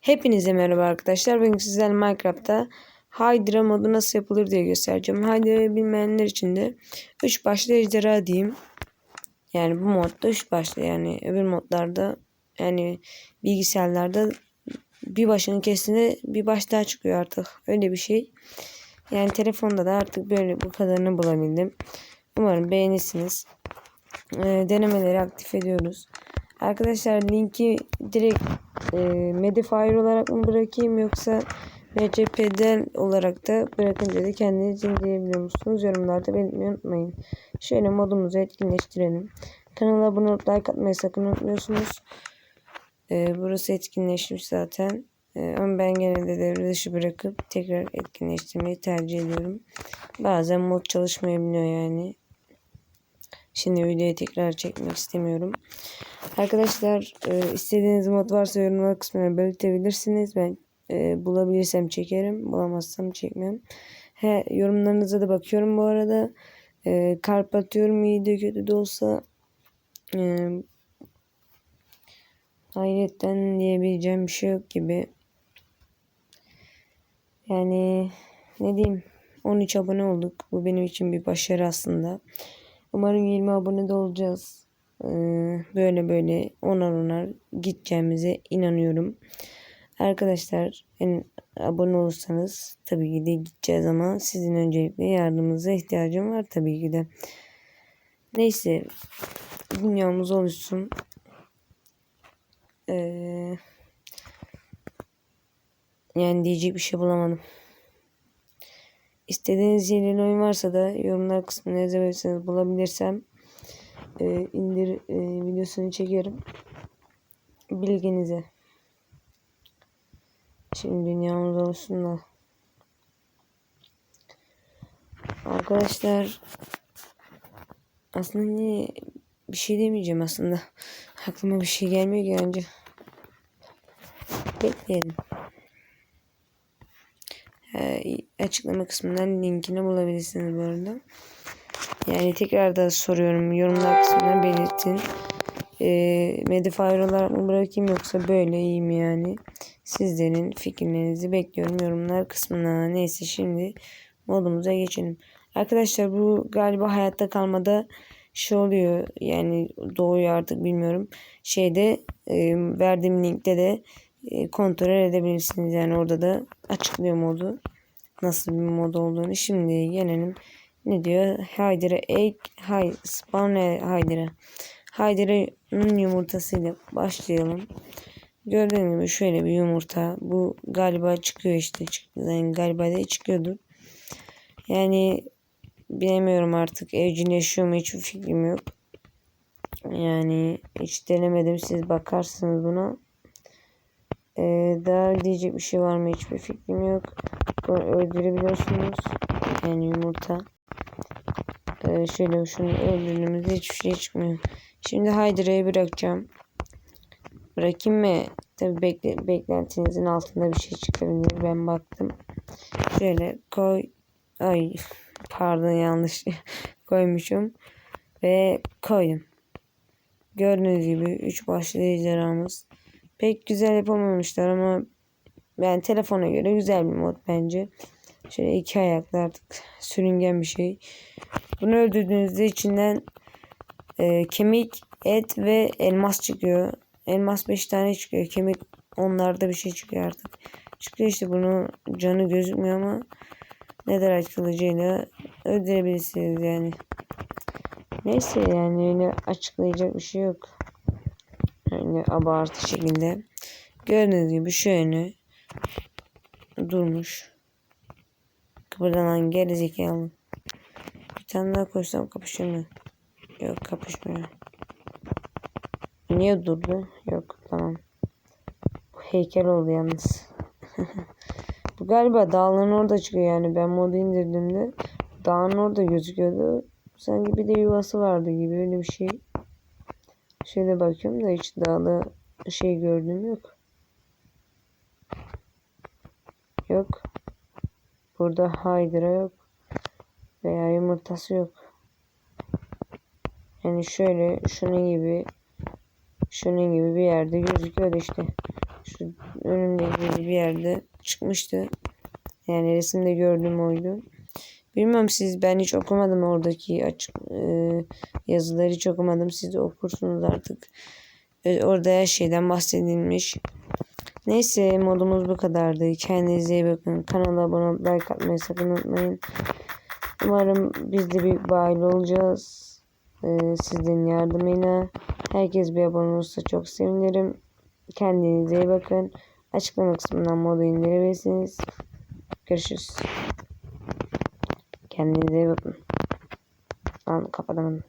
Hepinize merhaba arkadaşlar. Bugün sizlerle Minecraft'ta Hydra modu nasıl yapılır diye göstereceğim. Hydra'yı bilmeyenler için de 3 başlı ejderha diyeyim. Yani bu modda 3 başlı yani öbür modlarda yani bilgisayarlarda bir başının kesine bir baş daha çıkıyor artık. Öyle bir şey. Yani telefonda da artık böyle bu kadarını bulabildim. Umarım beğenirsiniz. Ee, denemeleri aktif ediyoruz. Arkadaşlar linki direkt e, Medifier olarak mı bırakayım yoksa MCP'den olarak da bırakınca da kendiniz inceleyebiliyor musunuz? Yorumlarda belirtmeyi unutmayın. Şöyle modumuzu etkinleştirelim. Kanala abone olup like atmayı sakın unutmuyorsunuz. E, burası etkinleşmiş zaten. E, ama ben genelde devre dışı bırakıp tekrar etkinleştirmeyi tercih ediyorum. Bazen mod çalışmayabiliyor yani. Şimdi videoyu tekrar çekmek istemiyorum. Arkadaşlar e, istediğiniz mod varsa yorumlar kısmına belirtebilirsiniz. Ben e, bulabilirsem çekerim. Bulamazsam çekmem. He, yorumlarınıza da bakıyorum bu arada. E, kalp atıyorum iyi de kötü de olsa. E, hayretten diyebileceğim bir şey yok gibi. Yani ne diyeyim 13 abone olduk. Bu benim için bir başarı aslında. Umarım 20 abone de olacağız. Ee, böyle böyle onar onar gideceğimize inanıyorum. Arkadaşlar en abone olursanız tabii ki de gideceğiz ama sizin öncelikle yardımınıza ihtiyacım var tabii ki de. Neyse dünyamız oluşsun. Ee, yani diyecek bir şey bulamadım. İstediğiniz yeni oyun varsa da yorumlar kısmına yazabilirsiniz. Bulabilirsem e, indir e, videosunu çekerim. Bilginize. Şimdi dünyamız olsun da. Arkadaşlar aslında niye bir şey demeyeceğim aslında. Aklıma bir şey gelmiyor ki önce. Bekleyelim. Ee, açıklama kısmından linkini bulabilirsiniz bu arada. Yani tekrar da soruyorum. Yorumlar kısmına belirtin. E, Medifier olarak mı bırakayım yoksa böyle iyi mi yani? Sizlerin fikirlerinizi bekliyorum yorumlar kısmına. Neyse şimdi modumuza geçelim. Arkadaşlar bu galiba hayatta kalmada şey oluyor yani doğuyor artık bilmiyorum. Şeyde e, verdiğim linkte de kontrol edebilirsiniz. Yani orada da açıklıyor modu. Nasıl bir mod olduğunu. Şimdi gelelim. Ne diyor? Hydra egg, hay, spawn Hydra. Hydra'nın yumurtasıyla başlayalım. Gördüğünüz gibi şöyle bir yumurta. Bu galiba çıkıyor işte. Yani galiba da çıkıyordu. Yani bilemiyorum artık evcilleşiyor mu hiçbir fikrim yok. Yani hiç denemedim. Siz bakarsınız buna. Ee, daha diyecek bir şey var mı hiçbir fikrim yok. Bunu öldürebiliyorsunuz. Yani yumurta. Ee, şöyle şunu öldürdüğümüzde hiçbir şey çıkmıyor. Şimdi Hydra'yı bırakacağım. Bırakayım mı? Tabi bekle, beklentinizin altında bir şey çıkabilir. Ben baktım. Şöyle koy. Ay pardon yanlış koymuşum. Ve koydum. Gördüğünüz gibi 3 başlı ejderhamız. Pek güzel yapamamışlar ama yani telefona göre güzel bir mod bence. Şöyle iki ayaklı artık sürüngen bir şey. Bunu öldürdüğünüzde içinden e, kemik, et ve elmas çıkıyor. Elmas 5 tane çıkıyor. Kemik onlarda bir şey çıkıyor artık. Çıkıyor işte bunu canı gözükmüyor ama nether kılıcıyla öldürebilirsiniz yani. Neyse yani öyle açıklayacak bir şey yok. Yani abartı şekilde. Gördüğünüz gibi şöyle durmuş. Kıpırdanan gerizekalı. Bir tane daha koysam kapışır mı? Yok kapışmıyor. Niye durdu? Yok tamam. Bu heykel oldu yalnız. Bu galiba dağların orada çıkıyor yani. Ben modu indirdiğimde dağın orada gözüküyordu. Sanki bir de yuvası vardı gibi öyle bir şey. Şöyle bakıyorum da hiç dağda şey gördüğüm yok. Yok. Burada Hydra yok. Veya yumurtası yok. Yani şöyle şunun gibi şunun gibi bir yerde gözüküyor işte. Şu önümde gibi bir yerde çıkmıştı. Yani resimde gördüğüm oydu. Bilmiyorum siz ben hiç okumadım oradaki açık e, yazıları hiç okumadım. Siz de okursunuz artık. E, orada her şeyden bahsedilmiş. Neyse modumuz bu kadardı. Kendinize iyi bakın. Kanala abone like atmayı sakın unutmayın. Umarım biz de bir aile olacağız. Ee, sizin yardımıyla. Herkes bir abone olursa çok sevinirim. Kendinize iyi bakın. Açıklama kısmından modu indirebilirsiniz. Görüşürüz. Kendinize iyi bakın. Lan kapatamadım.